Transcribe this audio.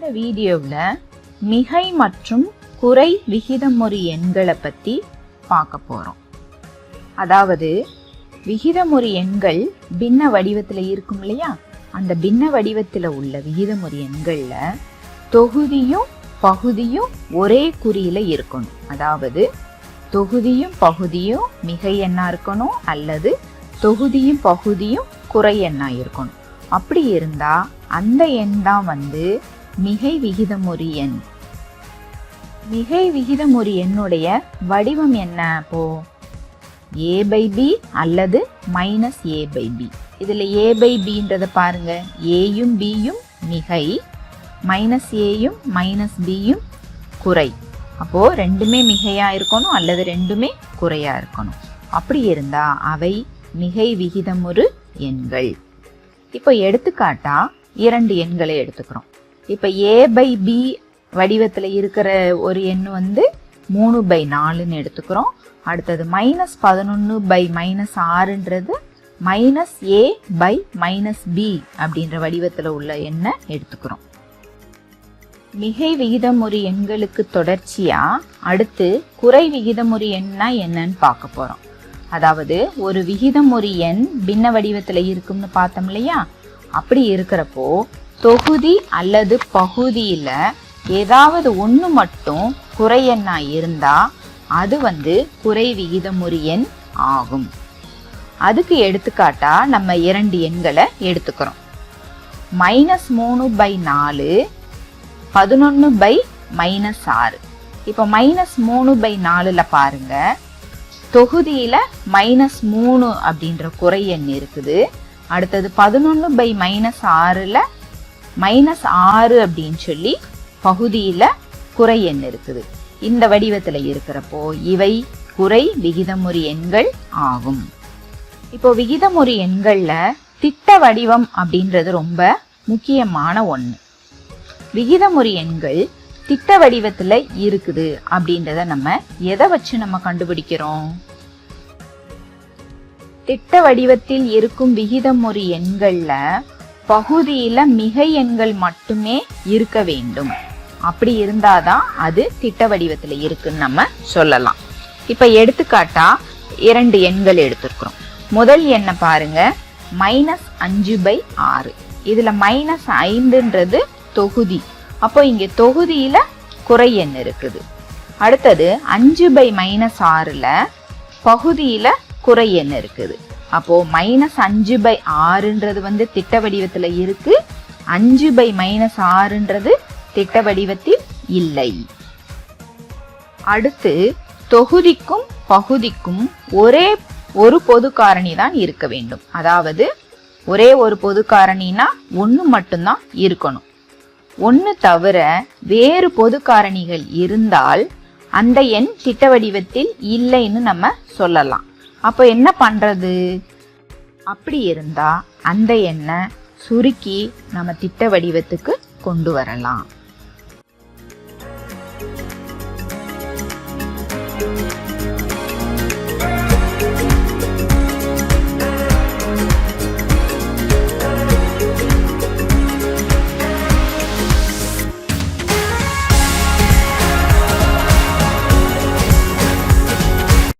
இந்த வீடியோவில் மிகை மற்றும் குறை விகிதமுறி எண்களை பற்றி பார்க்க போகிறோம் அதாவது விகிதமுறி எண்கள் பின்ன வடிவத்தில் இருக்கும் இல்லையா? அந்த பின்ன வடிவத்தில் உள்ள விகிதமுறி எண்களில் தொகுதியும் பகுதியும் ஒரே குறியில் இருக்கணும். அதாவது தொகுதியும் பகுதியும் மிகை எண்ணாக இருக்கணும் அல்லது தொகுதியும் பகுதியும் குறை எண்ணாக இருக்கணும். அப்படி இருந்தால் அந்த எண் தான் வந்து மிகை விகிதமுறி எண் மிகை விகிதமுறி எண்ணுடைய வடிவம் என்ன அப்போ? ஏ பை பி அல்லது மைனஸ் ஏ பை பி இதில் ஏ பை பின்றத பாருங்க. ஏயும் பியும் மிகை மைனஸ் ஏயும் மைனஸ் பியும் குறை. அப்போது ரெண்டுமே மிகையாக இருக்கணும் அல்லது ரெண்டுமே குறையாக இருக்கணும். அப்படி இருந்தால் அவை மிகை விகிதமுறு எண்கள். இப்போ எடுத்துக்காட்டா இரண்டு எண்களை எடுத்துக்கிறோம். இப்போ ஏ பை பி வடிவத்தில் இருக்கிற ஒரு எண் வந்து மூணு பை நாலுன்னு எடுத்துக்கிறோம். அடுத்தது மைனஸ் பதினொன்று by minus ஆறுன்றது minus A by minus B அப்படின்ற வடிவத்தில் உள்ள எண்ணை எடுத்துக்கிறோம். மிகை விகிதமுறி எண்களுக்கு தொடர்ச்சியா அடுத்து குறை விகிதமுறி எண்ணா என்னன்னு பார்க்க போறோம். அதாவது ஒரு விகிதமுறி எண் பின்ன வடிவத்தில் இருக்கும்னு பார்த்தோம் இல்லையா? அப்படி இருக்கிறப்போ தொகுதி அல்லது பகுதியில் ஏதாவது ஒன்று மட்டும் குறையெண்ணா இருந்தால் இருந்தா அது வந்து குறை விகிதமுறி எண் ஆகும். அதுக்கு எடுத்துக்காட்டா நம்ம இரண்டு எண்களை எடுத்துக்கிறோம். மைனஸ் மூணு பை நாலு பதினொன்று பை மைனஸ் ஆறு. இப்போ மைனஸ் மூணு பை நாலில் பாருங்க. தொகுதியில் மைனஸ் மூணு அப்படின்ற குறை எண் இருக்குது. அடுத்தது பதினொன்று பை மைனஸ் ஆறில் மைனஸ் ஆறு அப்படின்னு சொல்லி பகுதியில் குறை எண் இருக்குது. இந்த வடிவத்தில் இருக்கிறப்போ இவை குறை விகிதமுறி எண்கள் ஆகும். இப்போ விகிதமுறி எண்களில் திட்ட வடிவம் அப்படின்றது ரொம்ப முக்கியமான ஒன்று விகிதமுறி எண்கள் திட்ட வடிவத்தில் இருக்குது அப்படின்றத நம்ம எதை வச்சு நம்ம கண்டுபிடிக்கிறோம்? திட்ட வடிவத்தில் இருக்கும் விகிதமுறி எண்களில் பகுதியில் மிகை எண்கள் மட்டுமே இருக்க வேண்டும். அப்படி இருந்தாதான் அது திட்ட வடிவத்தில் இருக்குன்னு நம்ம சொல்லலாம். இப்போ எடுத்துக்காட்டா இரண்டு எண்கள் எடுத்துருக்குறோம். முதல் எண்ணை பாருங்க. மைனஸ் அஞ்சு பை ஆறு. இதில் மைனஸ் ஐந்துன்றது தொகுதி. அப்போ இங்கே தொகுதியில் குறை எண் இருக்குது. அடுத்தது அஞ்சு பை மைனஸ் ஆறில் பகுதியில் குறை எண் இருக்குது. அப்போது மைனஸ் அஞ்சு பை ஆறுன்றது வந்து திட்ட வடிவத்தில் இருக்குது அஞ்சு பை மைனஸ் ஆறுன்றது திட்ட வடிவத்தில் இல்லை. அடுத்து தொகுதிக்கும் பகுதிக்கும் ஒரே ஒரு பொது காரணி தான் இருக்க வேண்டும். அதாவது ஒரே ஒரு பொது காரணினா ஒன்று மட்டும்தான் இருக்கணும். ஒன்று தவிர வேறு பொது காரணிகள் இருந்தால் அந்த எண் திட்ட வடிவத்தில் இல்லைன்னு நம்ம சொல்லலாம். அப்போ என்ன பண்ணுறது அப்படி இருந்தால் அந்த எண்ணை சுருக்கி நம்ம திட்ட வடிவத்துக்கு கொண்டு வரலாம்.